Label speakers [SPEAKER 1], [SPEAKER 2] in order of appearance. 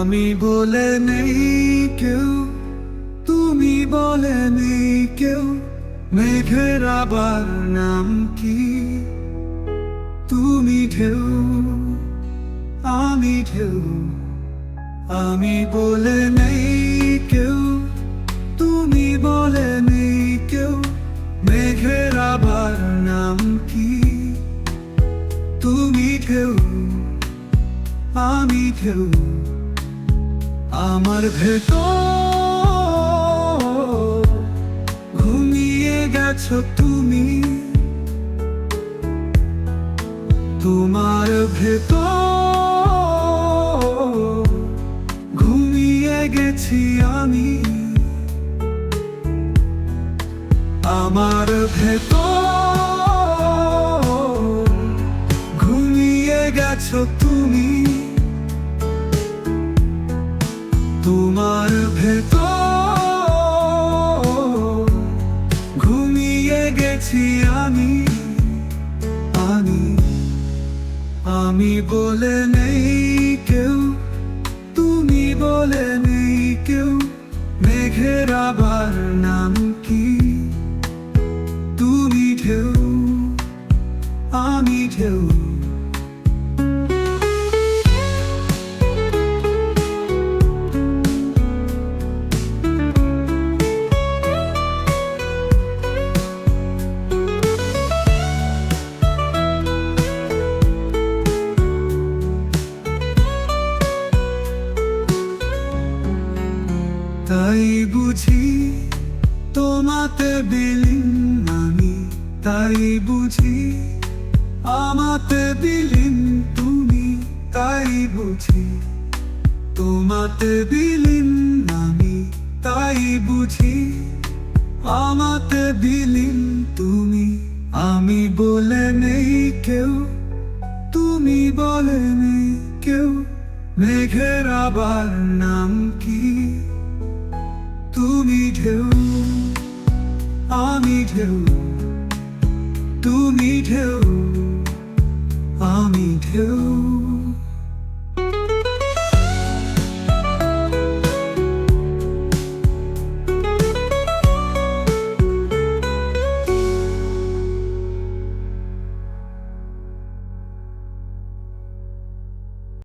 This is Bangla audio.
[SPEAKER 1] আমি বলে নেই কেউ, তুমি বলে নেই কেউ, মেঘের আবার নাম কি? তুমি ঢেউ, আমি ঢেউ, আমি বলে নেই কেউ, তুমি বলে নেই কেউ, মেঘের আবার নাম কি? তুমি ঢেউ, আমি ঢেউ আমার ভেতর ঘুমিয়ে গেছো তুমি। তোমার ভেতর ঘুমিয়ে গেছি আমি। আমার ভেতর ঘুমিয়ে গেছো তুমি। তোমার ভেতর ঘুমিয়ে গেছি আমি। আমি আমি বলে নেই কেউ, তুমি বলে নেই কেউ। মেঘের আবার নাম কি? তুমি ঢেউ, আমি ঢেউ। তাই বুঝি তোমাতে বিলীন আমি, তাই বুঝি আমাতে বিলীন তুমি, তাই বুঝি তোমাতে বিলীন আমি, তাই বুঝি আমাতে বিলীন তুমি। আমি বলে নেই কেউ, তুমি বলে নেই কেউ, মেঘের আবার নাম কি? তুমি ঢেউ আমি ঢেউ তুমি ঢেউ আমি ঢেউ।